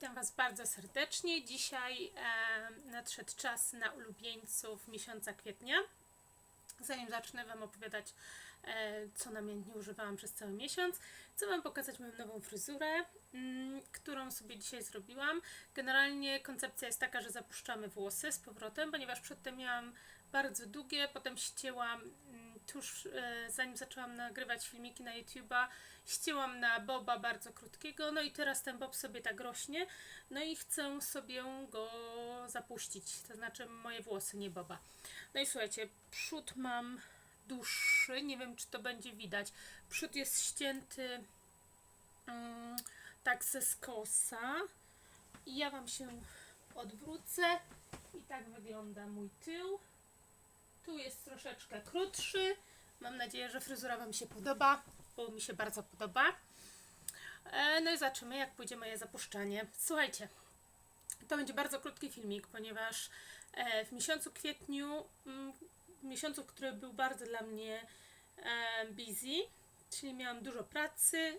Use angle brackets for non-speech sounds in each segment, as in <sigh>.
Witam Was bardzo serdecznie. Dzisiaj e, nadszedł czas na ulubieńców miesiąca kwietnia. Zanim zacznę Wam opowiadać, e, co namiętnie używałam przez cały miesiąc, chcę Wam pokazać moją nową fryzurę, mm, którą sobie dzisiaj zrobiłam. Generalnie koncepcja jest taka, że zapuszczamy włosy z powrotem, ponieważ przedtem miałam bardzo długie, potem ścięłam tuż e, zanim zaczęłam nagrywać filmiki na YouTube'a, ścięłam na boba bardzo krótkiego, no i teraz ten bob sobie tak rośnie, no i chcę sobie go zapuścić, to znaczy moje włosy, nie boba. No i słuchajcie, przód mam dłuższy, nie wiem czy to będzie widać. Przód jest ścięty mm, tak ze skosa i ja Wam się odwrócę i tak wygląda mój tył. Tu jest troszeczkę krótszy. Mam nadzieję, że fryzura Wam się podoba, bo mi się bardzo podoba. E, No i zobaczymy, jak pójdzie moje zapuszczanie. Słuchajcie, to będzie bardzo krótki filmik, ponieważ e, w miesiącu kwietniu, mm, w miesiącu, który był bardzo dla mnie e, busy, czyli miałam dużo pracy,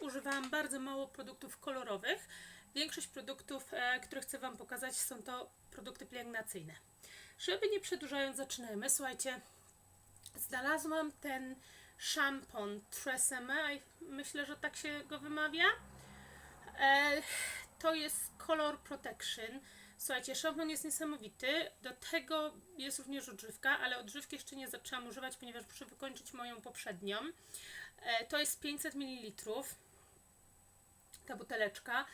używałam bardzo mało produktów kolorowych. Większość produktów, które chcę Wam pokazać, są to produkty pielęgnacyjne. Żeby nie przedłużając, zaczynamy. Słuchajcie, znalazłam ten szampon Tresemme, myślę, że tak się go wymawia. E, to jest Color Protection. Słuchajcie, szampon jest niesamowity. Do tego jest również odżywka, ale odżywki jeszcze nie zaczęłam używać, ponieważ muszę wykończyć moją poprzednią. E, to jest 500 ml. Ta buteleczka.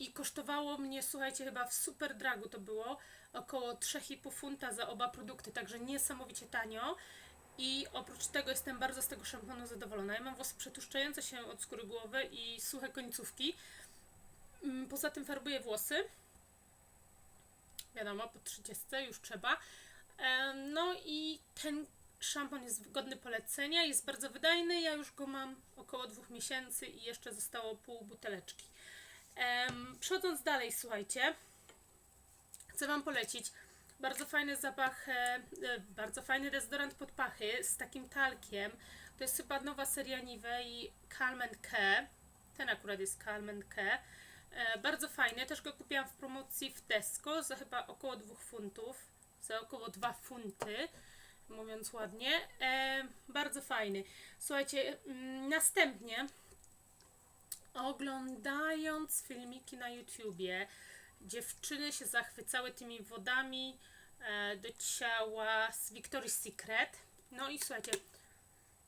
I kosztowało mnie, słuchajcie, chyba w super dragu to było około 3,5 funta za oba produkty, także niesamowicie tanio. I oprócz tego jestem bardzo z tego szamponu zadowolona. Ja mam włosy przetłuszczające się od skóry głowy i suche końcówki. Mm, Poza tym farbuję włosy. Wiadomo, po 30 już trzeba. No i ten szampon jest godny polecenia, jest bardzo wydajny. Ja już go mam około dwóch miesięcy i jeszcze zostało pół buteleczki. Em, Przechodząc dalej, słuchajcie, chcę Wam polecić bardzo fajny zapach, e, e, bardzo fajny dezodorant pod pachy z takim talkiem. To jest chyba nowa seria Nivei Calm and Care. Ten akurat jest Calm and Care. E, bardzo fajny, też go kupiłam w promocji w Tesco za chyba około 2 funtów, za około 2 funty, mówiąc ładnie. Bardzo fajny. Słuchajcie, mm, następnie oglądając filmiki na YouTubie, dziewczyny się zachwycały tymi wodami e, do ciała z Victoria's Secret. No i słuchajcie,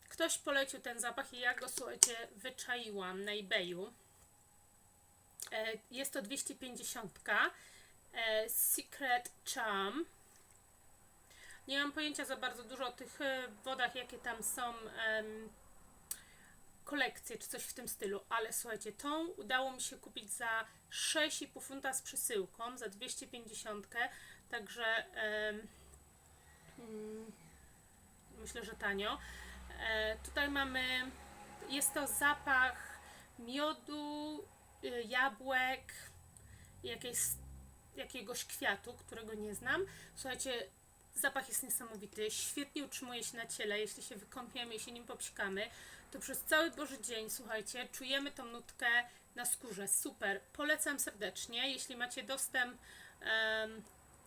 ktoś polecił ten zapach i ja go, słuchajcie, wyczaiłam na eBayu. E, jest to 250. E, Secret Charm. Nie mam pojęcia za bardzo dużo o tych wodach, jakie tam są em, kolekcje czy coś w tym stylu, ale słuchajcie, tą udało mi się kupić za 6,5 funta z przesyłką, za 250, także mm, myślę, że tanio. E, tutaj mamy, jest to zapach miodu, y, jabłek, jakiegoś kwiatu, którego nie znam. Słuchajcie, zapach jest niesamowity, świetnie utrzymuje się na ciele, jeśli się wykąpiemy i się nim popsikamy, to przez cały Boży dzień, słuchajcie, czujemy tą nutkę na skórze, super, polecam serdecznie, jeśli macie dostęp em,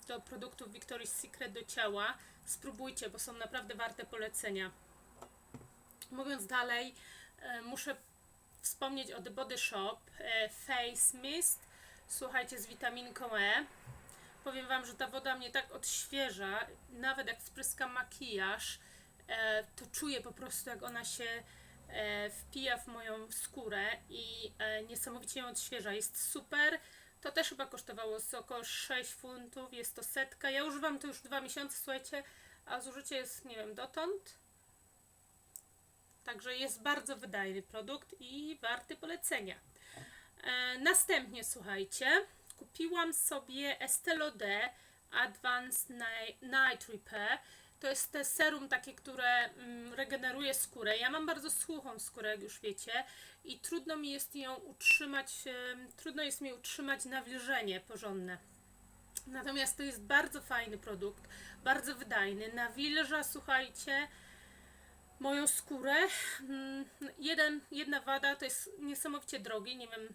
do produktów Victoria's Secret do ciała, spróbujcie, bo są naprawdę warte polecenia. Mówiąc dalej, e, muszę wspomnieć o The Body Shop e, Face Mist, słuchajcie, z witaminką E. Powiem Wam, że ta woda mnie tak odświeża, nawet jak spryskam makijaż, e, to czuję po prostu, jak ona się e, wpija w moją skórę i e, niesamowicie ją odświeża. Jest super. To też chyba kosztowało około 6 funtów, jest to setka. Ja używam to już dwa miesiące, słuchajcie, a zużycie jest, nie wiem, dotąd. Także jest bardzo wydajny produkt i warty polecenia. Następnie, słuchajcie, kupiłam sobie Estée Lauder Advanced Ni- Night Repair. To jest te serum takie, które mm, regeneruje skórę. Ja mam bardzo suchą skórę, jak już wiecie, i trudno mi jest ją utrzymać, trudno jest mi utrzymać nawilżenie porządne. Natomiast to jest bardzo fajny produkt, bardzo wydajny. Nawilża, słuchajcie, moją skórę. Mm, Jeden, jedna wada to jest niesamowicie drogi, nie wiem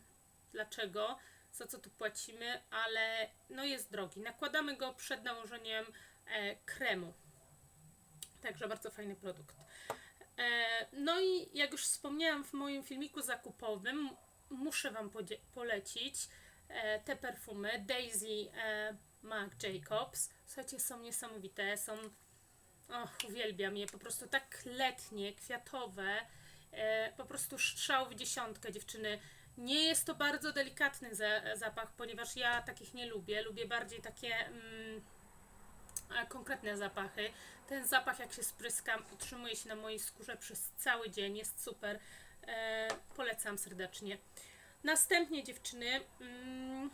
dlaczego. Za co tu płacimy, ale no jest drogi. Nakładamy go przed nałożeniem e, kremu. Także bardzo fajny produkt. E, no i jak już wspomniałam w moim filmiku zakupowym, muszę Wam polecić e, te perfumy Daisy Marc Jacobs. Słuchajcie, są niesamowite, są Och, uwielbiam je, po prostu tak letnie, kwiatowe, po prostu strzał w dziesiątkę dziewczyny. Nie jest to bardzo delikatny za, zapach, ponieważ ja takich nie lubię. Lubię bardziej takie mm, konkretne zapachy. Ten zapach, jak się spryskam, utrzymuje się na mojej skórze przez cały dzień, jest super. E, polecam serdecznie. Następnie dziewczyny, mm,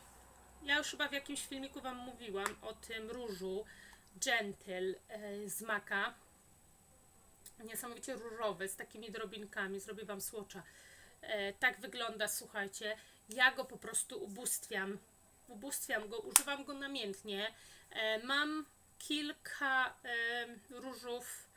ja już chyba w jakimś filmiku Wam mówiłam o tym różu Gentle e, z Maka. Niesamowicie różowy, z takimi drobinkami. Zrobię Wam słocza. E, tak wygląda, słuchajcie. Ja go po prostu ubóstwiam. Ubóstwiam go, używam go namiętnie. E, mam kilka e, różów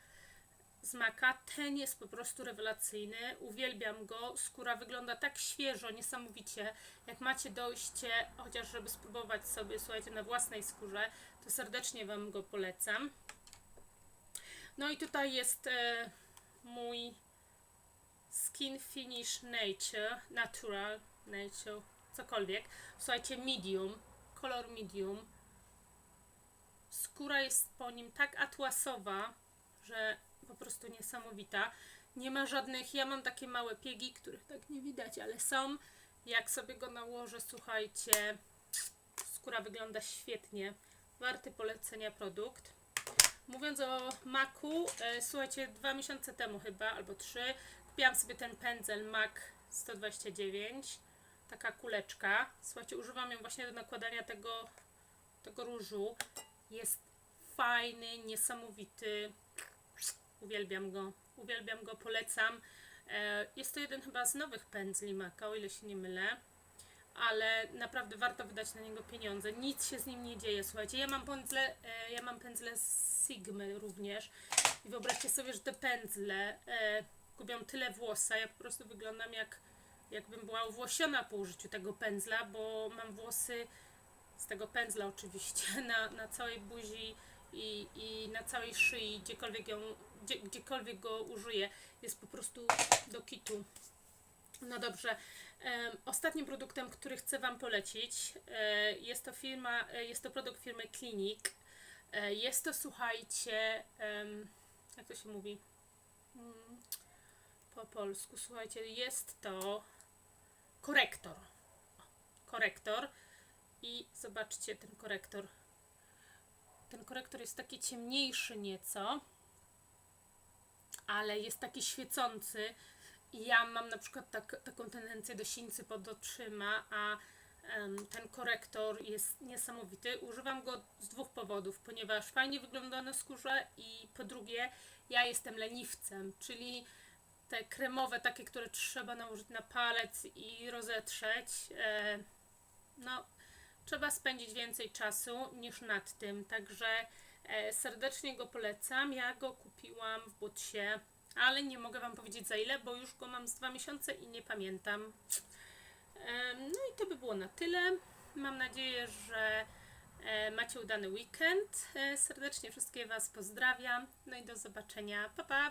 z Maka. Ten jest po prostu rewelacyjny. Uwielbiam go. Skóra wygląda tak świeżo, niesamowicie. Jak macie dojście, chociaż żeby spróbować sobie, słuchajcie, na własnej skórze, to serdecznie Wam go polecam. No i tutaj jest mój Skin Finish Nature, Natural, Nature, cokolwiek. Słuchajcie, medium, kolor medium. Skóra jest po nim tak atłasowa, że po prostu niesamowita. Nie ma żadnych, ja mam takie małe piegi, których tak nie widać, ale są. Jak sobie go nałożę, słuchajcie, skóra wygląda świetnie. Warty polecenia produkt. Mówiąc o maku, e, słuchajcie, dwa miesiące temu chyba, albo trzy, kupiłam sobie ten pędzel MAC 129. Taka kuleczka. Słuchajcie, używam ją właśnie do nakładania tego, tego różu. Jest fajny, niesamowity. Uwielbiam go. Uwielbiam go, polecam. E, Jest to jeden chyba z nowych pędzli Maca, o ile się nie mylę. Ale naprawdę warto wydać na niego pieniądze. Nic się z nim nie dzieje. Słuchajcie, ja mam pędzle, e, ja mam pędzle z Sigmy również. I wyobraźcie sobie, że te pędzle e, gubią tyle włosa. Ja po prostu wyglądam jak jakbym była uwłosiona po użyciu tego pędzla, bo mam włosy z tego pędzla oczywiście <laughs> na, na całej buzi i, i na całej szyi, gdziekolwiek, ją, gdzie, gdziekolwiek go użyję, jest po prostu do kitu. No dobrze. Ostatnim produktem, który chcę Wam polecić, e, jest to firma, e, jest to produkt firmy Clinic. E, jest to, słuchajcie, jak to się mówi? Po polsku, słuchajcie, jest to korektor. Korektor. I zobaczcie ten korektor. Ten korektor jest taki ciemniejszy nieco, ale jest taki świecący. I ja mam na przykład tak, taką tendencję do sińcy pod oczyma, a em, ten korektor jest niesamowity. Używam go z dwóch powodów, ponieważ fajnie wygląda na skórze i po drugie ja jestem leniwcem, czyli te kremowe, takie, które trzeba nałożyć na palec i rozetrzeć, e, no trzeba spędzić więcej czasu niż nad tym, także e, serdecznie go polecam. Ja go kupiłam w Butsie, ale nie mogę Wam powiedzieć za ile, bo już go mam z dwa miesiące i nie pamiętam. Em, No i to by było na tyle. Mam nadzieję, że e, macie udany weekend. E, Serdecznie wszystkie Was pozdrawiam. No i do zobaczenia. Pa, pa!